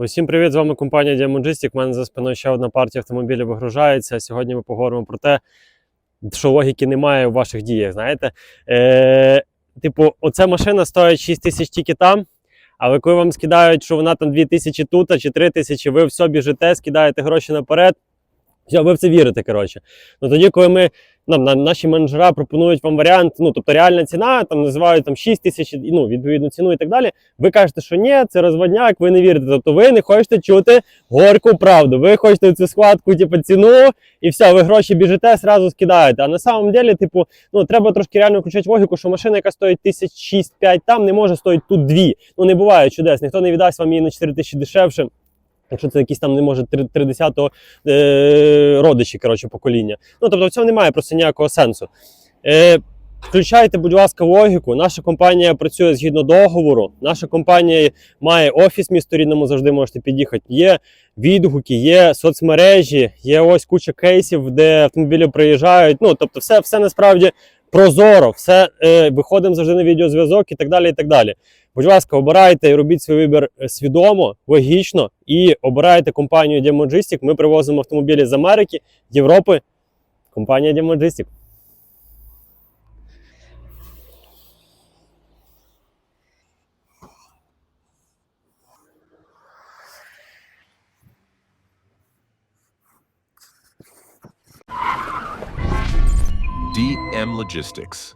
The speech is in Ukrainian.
Усім привіт! З вами компанія Diamongistic. У мене за спиною ще одна партія автомобілів вигружається. Сьогодні ми поговоримо про те, що логіки немає у ваших діях. Знаєте, е, типу, оця машина стоїть 6 тисяч тільки там. Але коли вам скидають, що вона там 2 тисячі тут, чи 3 тисячі, ви все біжите, скидаєте гроші наперед. Ви в це вірите, коротше. Ну тоді, коли ми нам на, наші менеджера пропонують вам варіант, ну тобто реальна ціна, там називають там 6 тисяч, ну, відповідну ціну і так далі. Ви кажете, що ні, це розводняк, ви не вірите. Тобто ви не хочете чути горьку правду. Ви хочете цю складку, типу, ціну, і все, ви гроші біжите, зразу скидаєте. А на самом деле, типу, ну треба трошки реально включити логіку, що машина, яка стоїть тисяч 6-5 там, не може стоїти тут дві. Ну не буває чудес. Ніхто не віддасть вам її на 4 тисячі дешевше. Якщо це якісь там не може 30-го е, родичі, коротше, покоління. Ну тобто в цьому немає просто ніякого сенсу. Е, Включайте, будь ласка, логіку. Наша компанія працює згідно договору. Наша компанія має офіс місто рідному, завжди можете під'їхати. Є відгуки, є соцмережі, є ось куча кейсів, де автомобілі приїжджають. Ну тобто, все, все насправді прозоро, все е, виходимо завжди на відеозв'язок і так далі. і так далі. Будь ласка, обирайте і робіть свій вибір е, свідомо, логічно і обирайте компанію Diamongistic. Ми привозимо автомобілі з Америки, Європи. Компанія Diamongistic. DM Logistics.